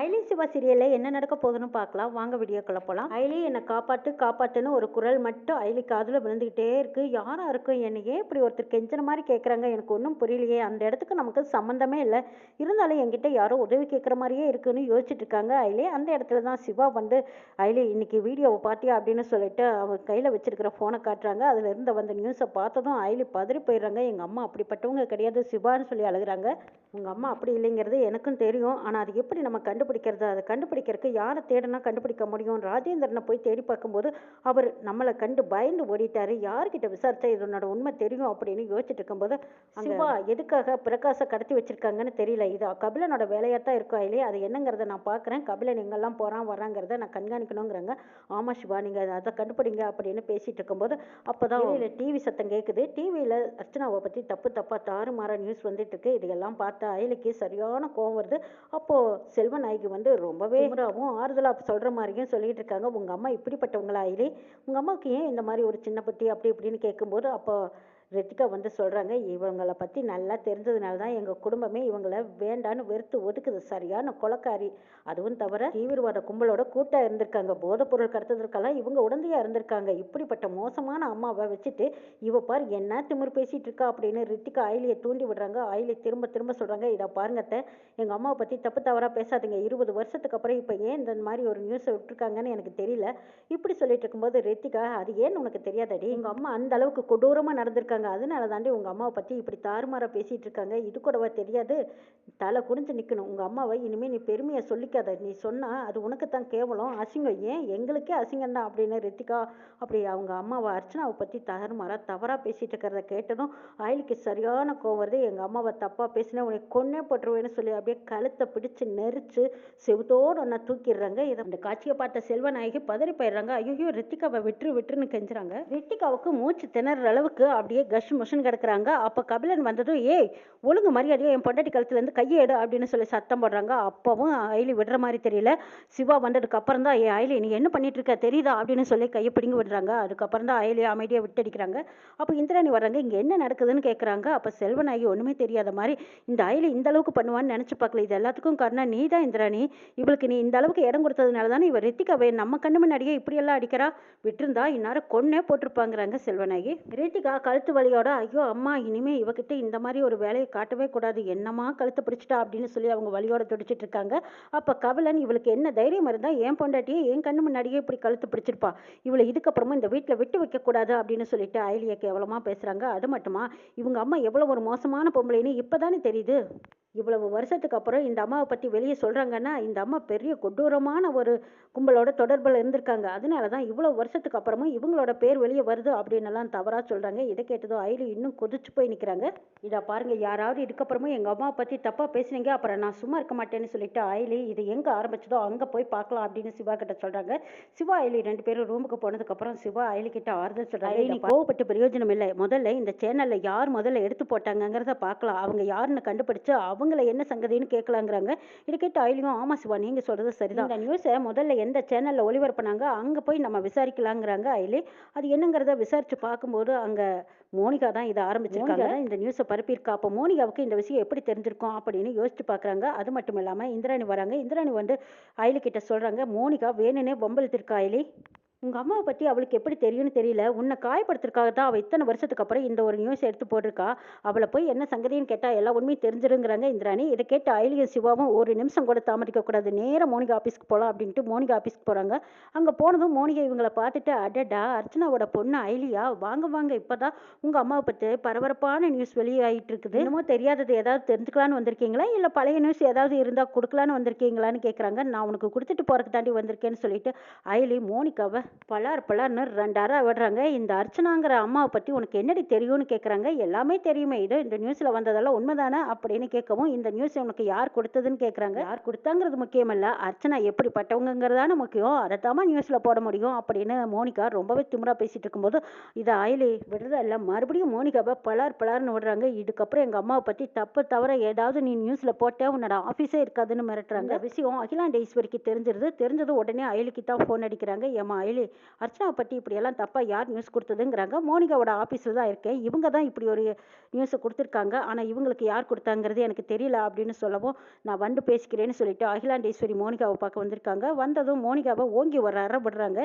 ஐலி சிவா சீரியலில் என்ன நடக்க போகுதுன்னு பார்க்கலாம். வாங்க வீடியோக்குள்ளே போகலாம் ஐலி என்னை காப்பாற்று காப்பாற்றுன்னு ஒரு குரல் மட்டும் ஐலி காதில் விழுந்துக்கிட்டே இருக்கு. யாரா இருக்கும் என்னையே இப்படி ஒருத்தர் கெஞ்சின மாதிரி கேட்குறாங்க எனக்கு ஒன்றும் புரியலையே. அந்த இடத்துக்கு நமக்கு சம்மந்தமே இல்லை. இருந்தாலும் என்கிட்ட யாரோ உதவி கேட்குற மாதிரியே இருக்குன்னு யோசிச்சுட்டு இருக்காங்க ஐலி. அந்த இடத்துல தான் சிவா வந்து ஐலி இன்னைக்கு வீடியோவை பார்த்தியா அப்படின்னு சொல்லிட்டு அவன் கையில் வச்சிருக்கிற ஃபோனை காட்டுறாங்க. அதில் இருந்த வந்த நியூஸை பார்த்ததும் ஐலி பதறி போயிடுறாங்க. எங்கள் அம்மா அப்படிப்பட்டவங்க கிடையாது. சிவான்னு சொல்லி அழுகுறாங்க. உங்கள் அம்மா அப்படி இல்லைங்கிறது எனக்கும் தெரியும். ஆனால் அது எப்படி நம்ம கண்டுபிடிக்கிறது? அதை கண்டுபிடிக்கிறதுக்கு யாரை தேடினா கண்டுபிடிக்க முடியும்? ராஜேந்திரனை போய் தேடி பார்க்கும்போது அவர் நம்மளை கண்டு பயந்து ஓடிட்டாரு. யார்கிட்ட விசாரிச்சா இதனோட உண்மை தெரியும் அப்படின்னு யோசிச்சுட்டு இருக்கும்போது சிவா. எதுக்காக பிரகாசை கடத்தி வச்சிருக்காங்கன்னு தெரியல. இது கபிலனோட வேலையாக தான் இருக்கும் இல்லையா? அது என்னங்கிறத நான் பார்க்குறேன். கபிலன் எங்கெல்லாம் போகிறான் வராங்கிறத நான் கண்காணிக்கணுங்கிறாங்க. ஆமாம் சிவா நீங்கள் அதை கண்டுபிடிங்க அப்படின்னு பேசிட்டு இருக்கும்போது அப்போ தான் டிவி சத்தம் கேட்குது டிவியில் அர்ச்சனாவை பற்றி தப்பு தப்பாக தாறுமாற நியூஸ் வந்துட்டு இருக்கு. இதையெல்லாம் பார்த்த அயலிக்கு சரியான கோவம் வருது. அப்போது நாயகி வந்து ரொம்பவே திமிராவும் ஆறுதலாக சொல்கிற மாதிரியும் சொல்லிட்டு இருக்காங்க. உங்கள் அம்மா இப்படிப்பட்டவங்களா அயலி உங்கள் அம்மாவுக்கு ஏன் இந்த மாதிரி ஒரு சின்ன பட்டி அப்படி இப்படின்னு கேட்கும்போது அப்போ ரித்திகா வந்து சொல்கிறாங்க இவங்களை பற்றி நல்லா தெரிஞ்சதுனால தான் எங்கள் குடும்பமே இவங்கள வேண்டான்னு வெறுத்து ஒதுக்குது. சரியான கொலக்காரி. அதுவும் தவிர தீவிரவாத கும்பலோட கூட்டாக இருந்திருக்காங்க. போதைப் பொருள் கடத்துறதுக்கெல்லாம் இவங்க உடந்தையாக இருந்திருக்காங்க. இப்படிப்பட்ட மோசமான அம்மாவை வச்சுட்டு இவ பார் என்ன திமிர் பேசிகிட்டு இருக்கா? அப்படின்னு ரித்திகா ஆயிலியை தூண்டி விடுறாங்க. ஆயிலி திரும்ப திரும்ப சொல்கிறாங்க இதை பாருங்கத்த எங்கள் அம்மாவை பற்றி தப்பு தவறாக பேசாதீங்க. இருபது வருஷத்துக்கு அப்புறம் இப்போ ஏன் இந்த மாதிரி ஒரு நியூஸை விட்டுருக்காங்கன்னு எனக்கு தெரியல. இப்படி சொல்லிட்டு இருக்கும்போது ரித்திகா அது ஏன் உனக்கு தெரியாதடி? எங்கள் அம்மா அந்த அளவுக்கு கொடூரமாக நடந்திருக்காங்க. அதனால தாண்டி உங்கள் அம்மாவை பற்றி இப்படி தாறுமாறாக பேசிகிட்டு இருக்காங்க. இது கூடவா தெரியாது. தலை குனிஞ்சு நிற்கணும் உங்கள் அம்மாவை இனிமேல் நீ பெருமையை சொல்லிக்காத. நீ சொன்னால் அது உனக்கு தான் கேவலம். அசிங்கம். ஏன்? எங்களுக்கே அசிங்கம் தான் அப்படின்னு ரித்திகா அப்படி அவங்க அம்மாவை அர்ச்சனாவை பற்றி தாறுமாறாக தவறாக பேசிகிட்டு இருக்கிறத கேட்டதும் ஆயிலுக்கு சரியான கோவம் வருது. எங்கள் அம்மாவை தப்பாக பேசினா உனக்கு கொன்னே போட்டுருவேன்னு சொல்லி அப்படியே கழுத்தை பிடிச்சு நெரிச்சு செவுத்தோடு ஒன்றா தூக்கிடுறாங்க. இதை அந்த காட்சியை பார்த்த செல்வநாயகி பதறி போயிடுறாங்க. ஐயோ ரித்திகாவை விட்டுரு விட்டுருன்னு கெஞ்சுறாங்க. ரித்திகாவுக்கு மூச்சு திணற அளவுக்கு அப்படியே கஷ் முஷன் கிடக்குறாங்க. அப்போ கபிலன் வந்ததும் ஏய் ஒழுங்கு மரியாதையா என் பொண்டாட்டி கழுத்துலேருந்து கையை அப்படின்னு சொல்லி சத்தம் போடுறாங்க. அப்பவும் அயலி விடுற மாதிரி தெரியல. சிவா வந்ததுக்கு அப்புறம் தான் ஏ அயலி நீ என்ன பண்ணிட்டு இருக்க? தெரியுதா? அப்படின்னு சொல்லி கையை பிடிங்கி விடுறாங்க. அதுக்கப்புறம் தான் அயலி அமைதியாக விட்டடிக்கிறாங்க. அப்போ இந்திராணி வர்றாங்க இங்கே என்ன நடக்குதுன்னு கேட்குறாங்க அப்போ செல்வநாயகி ஒன்றுமே தெரியாத மாதிரி இந்த அயலி இந்த அளவுக்கு பண்ணுவான்னு நினச்சி பார்க்கல. இது எல்லாத்துக்கும் காரணம் நீ தான் இந்திராணி. இவளுக்கு நீ இந்த அளவுக்கு இடம் கொடுத்ததுனால தானே இவ ரித்திகாவை நம்ம கண்ணு முன்னாடியே இப்படியெல்லாம் அடிக்கிறா? விட்டுருந்தா இந்நேரம் கொன்னே போட்டிருப்பாங்கிறாங்க செல்வநாயகி. ரித்திகா கழுத்து வலியோட ஐயோ அம்மா இனிமே இவகிட்ட இந்த மாதிரி ஒரு வேலையை காட்டவே கூடாது. என்னம்மா கழுத்தை பிடிச்சிட்டா? அப்படின்னு சொல்லி அவங்க வழியோட துடிச்சிட்டு இருக்காங்க. அப்போ கவலன் இவளுக்கு என்ன தைரியம் இருந்தால் என் பொண்டாட்டியே என் கண்ணு முன்னாடியே இப்படி கழுத்து பிடிச்சிருப்பா. இவளை இதுக்கப்புறமா இந்த வீட்டில் விட்டு வைக்கக்கூடாது. அப்படின்னு சொல்லிட்டு அயலியை கேவலமாக பேசுகிறாங்க அது மட்டுமா? இவங்க அம்மா எவ்வளோ ஒரு மோசமான பொம்பளைன்னு இப்போ தானே தெரியுது. இவ்வளவு வருஷத்துக்கு அப்புறம் இந்த அம்மாவை பற்றி வெளியே சொல்கிறாங்கன்னா இந்த அம்மா பெரிய கொடூரமான ஒரு கும்பலோட தொடர்பில் இருந்திருக்காங்க. அதனால தான் இவ்வளோ வருஷத்துக்கு அப்புறமும் இவங்களோட பேர் வெளியே வருது அப்படின்னு எல்லாம் தவறாக சொல்கிறாங்க இதை கேட்டதும் ஐலு இன்னும் கொதிச்சு போய் நிற்கிறாங்க இதை பாருங்க யாராவது இதுக்கப்புறமும் எங்கள் அம்மாவை பற்றி தப்பாக பேசுனீங்க அப்புறம் நான் சும்மா இருக்க மாட்டேன்னு சொல்லிட்டு ஐலி இது எங்கே ஆரம்பிச்சதோ அங்கே போய் பார்க்கலாம் அப்படின்னு சிவா கிட்ட சொல்கிறாங்க சிவா ஐலி ரெண்டு பேரும் ரூமுக்கு போனதுக்கப்புறம் சிவா ஐலி கிட்ட ஆறுதல் சொல்கிறாங்க நீ கோவப்பட்டு பிரயோஜனம் இல்லை. முதல்ல இந்த சேனலில் யார் முதல்ல எடுத்து போட்டாங்கங்கிறத பார்க்கலாம். அவங்க யாருன்னு கண்டுபிடிச்சு அவங்கள என்ன சங்கதின்னு கேட்கலாங்கிறாங்க இதை கேட்டு ஐலியும் ஆமா சிவா நீங்கள் சொல்கிறது சரிதான். இந்த நியூஸை முதல்ல எந்த சேனலில் ஒளிபரப்புனாங்க அங்கே போய் நம்ம விசாரிக்கலாங்கிறாங்க ஐலி அது என்னங்கிறத விசாரிச்சு பார்க்கும்போது அங்கே மோனிகா தான் இதை ஆரம்பிச்சிருக்காங்க. இந்த நியூஸை பரப்பியிருக்கா. அப்போ மோனிகாவுக்கு இந்த விஷயம் எப்படி தெரிஞ்சிருக்கும் அப்படின்னு யோசிச்சு பார்க்குறாங்க. அது மட்டும் இல்லாமல் இந்திராணி வராங்க. இந்திராணி வந்து ஐலி கிட்ட சொல்கிறாங்க மோனிகா வேணுனே பொம்பளுத்திருக்கா ஐலி உங்கள் அம்மாவை பற்றி அவளுக்கு எப்படி தெரியும்னு தெரியல. உன்னை காயப்படுத்துறதுக்காக தான் அவள் இத்தனை வருஷத்துக்கு அப்புறம் இந்த ஒரு நியூஸ் எடுத்து போட்டிருக்கா. அவளை போய் என்ன சங்கதின்னு கேட்டால் எல்லா உண்மையும் தெரிஞ்சிருங்கிறாங்க இந்திராணி. இதை கேட்டு ஐலியும் சிவாவும் ஒரு நிமிஷம் கூட தாமதிக்கக்கூடாது நேராக மோனிகா ஆஃபீஸ்க்கு போகலாம் அப்படின்ட்டு மோனிகா ஆஃபீஸ்க்கு போகிறாங்க அங்கே போனதும் மோனிகா இவங்களை பார்த்துட்டு அடடா அர்ச்சனாவோட பொண்ணு ஐலியா வாங்க வாங்க இப்போ தான் உங்கள் அம்மாவை பற்றி பரபரப்பான நியூஸ் வெளியாகிட்டு இருக்குது. என்னமோ தெரியாதது ஏதாவது தெரிஞ்சுக்கலான்னு வந்திருக்கீங்களா? இல்லை பழைய நியூஸ் ஏதாவது இருந்தால் கொடுக்கலான்னு வந்திருக்கீங்களான்னு கேட்குறாங்க நான் உனக்கு கொடுத்துட்டு போகிறதுக்கு தாண்டி வந்திருக்கேன்னு சொல்லிட்டு ஐலி மோனிகாவை பலார் பலார்னு ரெண்டாரா விடுறாங்க. இந்த அர்ச்சனாங்கிற அம்மாவை பற்றி உனக்கு என்னடி தெரியும்னு கேட்குறாங்க எல்லாமே தெரியுமே. இது இந்த நியூஸில் வந்ததெல்லாம் உண்மைதானே அப்படின்னு கேட்கவும் இந்த நியூஸ் உனக்கு யார் கொடுத்ததுன்னு கேட்குறாங்க யார் கொடுத்தாங்கிறது முக்கியமல்ல. அர்ச்சனா எப்படிப்பட்டவங்கிறதான முக்கியம். அதைத்தாம நியூஸில் போட முடியும் அப்படின்னு மோனிகா ரொம்பவே திமுறாக பேசிட்டு இருக்கும்போது இதை அயலி இல்லை. மறுபடியும் மோனிகாவை பலார் பலார்னு விடுறாங்க. இதுக்கப்புறம் எங்கள் அம்மாவை பற்றி தப்பு தவிர ஏதாவது நீ நியூஸில் போட்ட உன்னோட ஆஃபீஸே இருக்காதுன்னு மிரட்டுறாங்க. விஷயம் அகிலாண்டேஸ்வரிக்கு தெரிஞ்சிருது. தெரிஞ்சது உடனே அயலிக்கு தான் ஃபோன் அடிக்கிறாங்க. ஏமா அயலி சொல்லி அர்ச்சனாவை பற்றி இப்படியெல்லாம் தப்பாக யார் நியூஸ் கொடுத்ததுங்கிறாங்க. மோனிகாவோட ஆஃபீஸில் தான் இருக்கேன். இவங்க தான் இப்படி ஒரு நியூஸை கொடுத்துருக்காங்க. ஆனால் இவங்களுக்கு யார் கொடுத்தாங்கிறது எனக்கு தெரியல அப்படின்னு சொல்லவும் நான் வந்து பேசிக்கிறேன்னு சொல்லிட்டு அகிலாண்டேஸ்வரி மோனிகாவை பார்க்க வந்திருக்காங்க. வந்ததும் மோனிகாவை ஓங்கி ஒரு அறப்படுறாங்க விடுறாங்க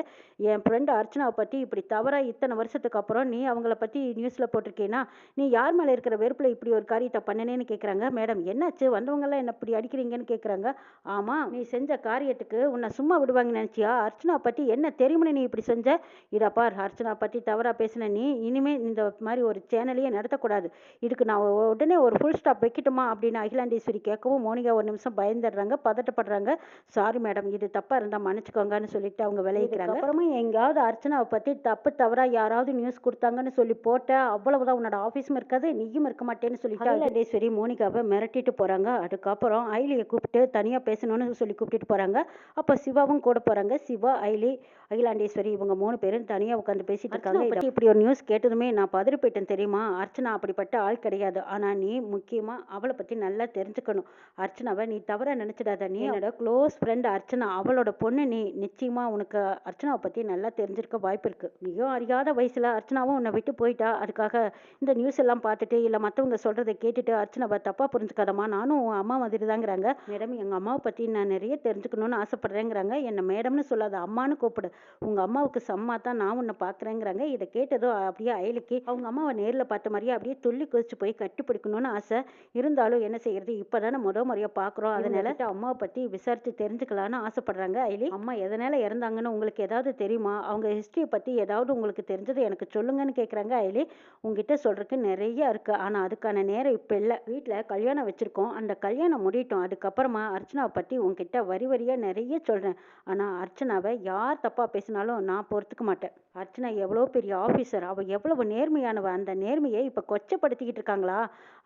என் ஃப்ரெண்டு அர்ச்சனாவை பற்றி இப்படி தவறாக இத்தனை வருஷத்துக்கு அப்புறம் நீ அவங்கள பற்றி நியூஸில் போட்டிருக்கேன்னா நீ யார் மேலே இருக்கிற வெறுப்பில் இப்படி ஒரு காரியத்தை பண்ணனேன்னு கேட்குறாங்க மேடம் என்னாச்சு? வந்தவங்கெல்லாம் என்ன இப்படி அடிக்கிறீங்கன்னு கேட்குறாங்க ஆமாம் நீ செஞ்ச காரியத்துக்கு உன்னை சும்மா விடுவாங்கன்னு நினச்சியா? அர்ச்சனா பற்றி என்ன தெரியும்னு நீ இப்படி செஞ்ச? இதா பார் அர்ச்சனா பற்றி தவறாக பேசின நீ இனிமேல் இந்த மாதிரி ஒரு சேனலையே நடத்தக்கூடாது. இதுக்கு நான் உடனே ஒரு ஃபுல் ஸ்டாப் வைக்கட்டுமா? அப்படின்னு அகிலாண்டேஸ்வரி கேட்கவும் மோனிகா ஒரு நிமிஷம் பயந்துடுறாங்க பதட்டப்படுறாங்க. சாரி மேடம் இது தப்பாக இருந்தால் மன்னிச்சுக்கோங்கன்னு சொல்லிட்டு அவங்க விளைவிக்கிறாங்க அப்புறமா எங்கேயாவது அர்ச்சனாவை பற்றி தப்பு தவறாக யாராவது நியூஸ் கொடுத்தாங்கன்னு சொல்லி போட்ட அவ்வளவுதான் உன்னோட ஆஃபீஸும் இருக்காது நீயும் இருக்க மாட்டேன்னு சொல்லிட்டு அகிலாண்டேஸ்வரி மோனிகாவை மிரட்டிட்டு போகிறாங்க அதுக்கப்புறம் ஐலியை கூப்பிட்டு தனியாக பேசணும்னு சொல்லி கூப்பிட்டுட்டு போகிறாங்க அப்போ சிவாவும் கூட போகிறாங்க சிவா ஐலி அகிலாண்டேஸ்வரி இவங்க மூணு பேரும் தனியாக உட்காந்து பேசிட்டு இருக்காங்க. இப்படி ஒரு நியூஸ் கேட்டதுமே நான் பதறி போயிட்டேன் தெரியுமா? அர்ச்சனா அப்படிப்பட்ட ஆள் கிடையாது. ஆனால் நீ முக்கியமாக அவளை பற்றி நல்லா தெரிஞ்சுக்கணும். அர்ச்சனாவை நீ தவறாக நினச்சிடாத. நீ என்னோட க்ளோஸ் ஃப்ரெண்ட் அர்ச்சனா. அவளோட பொண்ணு நீ. நிச்சயமாக உனக்கு அர்ச்சனாவை பற்றி நல்லா தெரிஞ்சிருக்க வாய்ப்பு இருக்குது நீயும் அறியாத வயசில் அர்ச்சனாவும் உன்னை விட்டு போயிட்டா. அதுக்காக இந்த நியூஸ் எல்லாம் பார்த்துட்டு இல்லை மற்றவங்க சொல்கிறத கேட்டுட்டு அர்ச்சனாவை தப்பாக புரிஞ்சுக்காதம்மா. நானும் உன் அம்மா மாதிரி தாங்கிறாங்க மேடம் எங்கள் அம்மாவை பற்றி நான் நிறைய தெரிஞ்சுக்கணும்னு ஆசைப்படுறேங்கிறாங்க. என்னை மேடம்னு சொல்லாத. அம்மான்னு கூப்பிடு. உங்கள் அம்மாவுக்கு சம்மா தான் நான் உன்னை பார்க்குறேங்கிறாங்க இதை கேட்டதும் அப்படியே அயலுக்கு அவங்க அம்மாவை நேரில் பார்த்த மாதிரியே அப்படியே துள்ளி குதிச்சு போய் கட்டி பிடிக்கணும்னு ஆசை. இருந்தாலும் என்ன செய்யறது? இப்போ தானே முத முறையாக பார்க்குறோம் அதனால அம்மாவை பற்றி விசாரித்து தெரிஞ்சுக்கலான்னு ஆசைப்படுறாங்க அயலி. அம்மா எதனால இறந்தாங்கன்னு உங்களுக்கு ஏதாவது தெரியுமா? அவங்க ஹிஸ்ட்ரியை பற்றி ஏதாவது உங்களுக்கு தெரிஞ்சது எனக்கு சொல்லுங்கன்னு கேட்குறாங்க அயலி. உங்ககிட்ட சொல்றதுக்கு நிறைய இருக்கு. ஆனால் அதுக்கான நேரம் இப்போ இல்லை. வீட்டில் கல்யாணம் வச்சிருக்கோம். அந்த கல்யாணம் முடியட்டும். அதுக்கப்புறமா அர்ச்சனாவை பற்றி உங்ககிட்ட வரி வரியாக நிறைய சொல்கிறேன் ஆனால் அர்ச்சனாவை யார் தப்பாக பேசினாலும் நான் பொறுத்துக்க மாட்டேன். அர்ச்சனா எவ்வளோ பெரிய ஆஃபீஸர் அவள் எவ்வளவு நேர்மையானவ? அந்த நேர்மையை இப்போ கொச்சப்படுத்திக்கிட்டு இருக்காங்களா?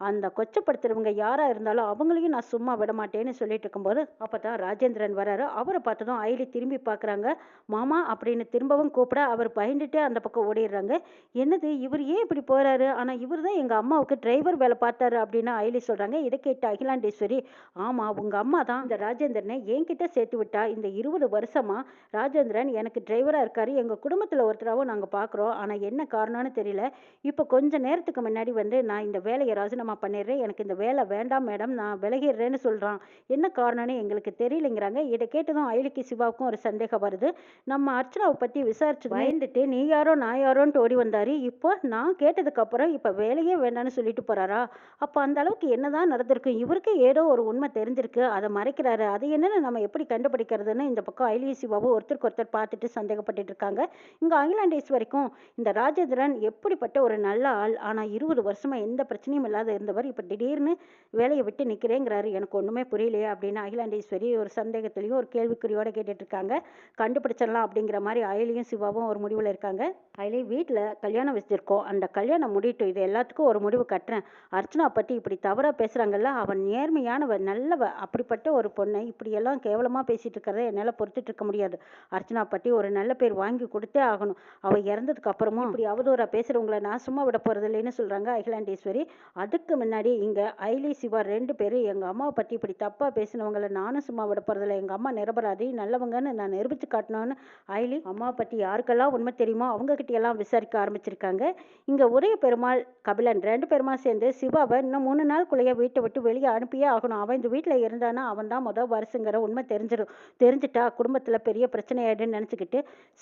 அந்த கொச்சப்படுத்துறவங்க யாராக இருந்தாலும் அவங்களையும் நான் சும்மா விட மாட்டேன்னு சொல்லிட்டு இருக்கும்போது அப்போ தான் ராஜேந்திரன் வராரு. அவரை பார்த்ததும் ஐலி திரும்பி பார்க்குறாங்க. மாமா அப்படின்னு திரும்பவும் கூப்பிட அவர் பயந்துட்டே அந்த பக்கம் ஓடிடுறாங்க. என்னது இவர் ஏன் இப்படி போகிறாரு ஆனால் இவர் தான் எங்கள் அம்மாவுக்கு டிரைவர் வேலை பார்த்தாரு அப்படின்னு ஐலி சொல்கிறாங்க இதை கேட்டு அகிலாண்டேஸ்வரி ஆமாம் உங்கள் அம்மா தான் இந்த ராஜேந்திரனை என்கிட்ட சேர்த்து விட்டா இந்த இருபது வருஷமாக ராஜேந்திரன் எனக்கு எனக்கு டிரைவராக இருக்கார். எங்கள் குடும்பத்தில் ஒருத்தராகவும் நாங்கள் பார்க்குறோம் ஆனால் என்ன காரணம்னு தெரியல. இப்போ கொஞ்ச நேரத்துக்கு முன்னாடி வந்து நான் இந்த வேலையை ராஜினாமா பண்ணிடுறேன். எனக்கு இந்த வேலை வேண்டாம் மேடம். நான் விலகிடுறேன்னு சொல்கிறான் என்ன காரணம்னு எங்களுக்கு தெரியலைங்கிறாங்க. இதை கேட்டதும் அயலிக்கு சிவாவுக்கும் ஒரு சந்தேகம் வருது. நம்ம அர்ச்சனாவை பற்றி விசாரிச்சு பயந்துட்டு நீ யாரோ நான் யாரோன்ட்டு ஓடி வந்தாரு. இப்போ நான் கேட்டதுக்கப்புறம் இப்போ வேலையே வேண்டாம்னு சொல்லிட்டு போகிறாரா அப்போ அந்த அளவுக்கு என்னதான் நடந்திருக்கு? இவருக்கு ஏதோ ஒரு உண்மை தெரிஞ்சிருக்கு. அதை மறைக்கிறாரு. அது என்னன்னு நம்ம எப்படி கண்டுபிடிக்கிறதுன்னு இந்த பக்கம் ஐலிய சிவாவும் ஒருத்தருக்கு ஒருத்தர் பார்த்துட்டு சந்தேகப்பட்டுட்டு இருக்காங்க இங்க அகிலாண்டேஸ்வரிக்கும் இந்த ராஜேந்திரன் எப்படிப்பட்ட ஒரு நல்ல ஆள் ஆனா இருபது வருஷமா எந்த பிரச்சனையும் இல்லாத இருந்தவர் இப்போ திடீர்னு வேலையை விட்டு நிக்கிறேங்கிறாரு. எனக்கு ஒண்ணுமே புரியலையே அப்படின்னு அகிலாண்டேஸ்வரி ஒரு சந்தேகத்திலையும் ஒரு கேள்விக்குறியோட கேட்டுட்டு இருக்காங்க கண்டுபிடிச்சிடலாம் அப்படிங்கிற மாதிரி அயலியும் சிவாவும் ஒரு முடிவுல இருக்காங்க. அயலி வீட்டுல கல்யாணம் வச்சிருக்கோம். அந்த கல்யாணம் முடியட்டும். இது எல்லாத்துக்கும் ஒரு முடிவு கட்டுறேன். அர்ச்சனா பத்தி இப்படி தவறா பேசுறாங்கல்ல அவன் நேர்மையானவ நல்லவ அப்படிப்பட்ட ஒரு பொண்ணை இப்படி எல்லாம் கேவலமா பேசிட்டு இருக்கிறத என்னால பொறுத்துட்டு இருக்க முடியாது. அர்ச்சனா பத்தி ஒரு நல்ல பேர் வாங்கி கொடுத்தே ஆகணும். அவ இறந்ததுக்கு அப்புறமும் இப்படி அவதூறா பேசுறவங்கள நான் சும்மா விட போறது இல்லைன்னு சொல்றாங்க அகிலாண்டேஸ்வரி. அதுக்கு முன்னாடி இங்க ஐலி சிவா ரெண்டு பேரும் எங்க அம்மாவை பத்தி இப்படி தப்பா பேசினவங்கள நானும் சும்மா விட போறதில்ல எங்க அம்மா நிரபராதி நல்லவங்கன்னு நான் நிரூபிச்சு காட்டணும்னு ஐலி அம்மாவை பத்தி யாருக்கெல்லாம் உண்மை தெரியுமோ அவங்க கிட்ட எல்லாம் விசாரிக்க ஆரம்பிச்சிருக்காங்க. இங்க உதய பெருமாள் கபிலன் ரெண்டு பேருமா சேர்ந்து சிவாவை இன்னும் மூணு நாளுக்குள்ளேயே வீட்டை விட்டு வெளியே அனுப்பியே ஆகணும். அவன் இந்த வீட்டுல இருந்தானா அவன் தான் முத வருஷங்கிற உண்மை தெரிஞ்சிடும் தெரிஞ்சிட்டா குடும்பத்துல பெரிய பிரச்சனை ஆயிடுன்னு நினைச்சுக்கிட்டு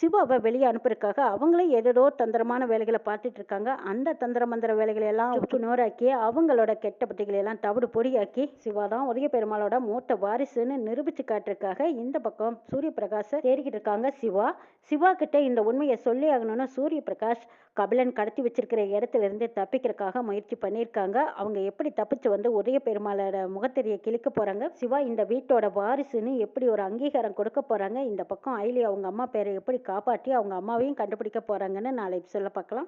சிவாவை வெளியே அனுப்புறதுக்காக அவங்களே ஏதேதோ தந்திரமான வேலைகளை பார்த்துட்டு இருக்காங்க அந்த தந்திர மந்திர வேலைகளை எல்லாம் நூறாக்கி அவங்களோட கெட்ட பட்டிகளை எல்லாம் தவிடு பொடியாக்கி சிவா தான் உதய பெருமாளோட மூத்த வாரிசுன்னு நிரூபிச்சு காட்டுறதுக்காக இந்த பக்கம் சூரிய பிரகாஷை தேடிக்கிட்டு இருக்காங்க சிவா. சிவா கிட்ட இந்த உண்மையை சொல்லி ஆகணும்னு சூரிய பிரகாஷ் கபிலன் கடத்தி வச்சிருக்கிற இடத்துல இருந்து தப்பிக்கிறதுக்காக முயற்சி பண்ணியிருக்காங்க. அவங்க எப்படி தப்பிச்சு வந்து உதய பெருமாளோட முகத்தெரிய கிழிக்க போறாங்க? சிவா இந்த வீட்டோட வாரிசுன்னு எப்படி ஒரு அங்கீகாரம் கொடுக்க போறாங்க? இந்த பக்கம் ஐலி அவங்க அம்மா அம்மா பேரை எப்படி காப்பாற்றி அவங்க அம்மாவையும் கண்டுபிடிக்க போறாங்கன்னு நாளை சொல்ல பார்க்கலாம்.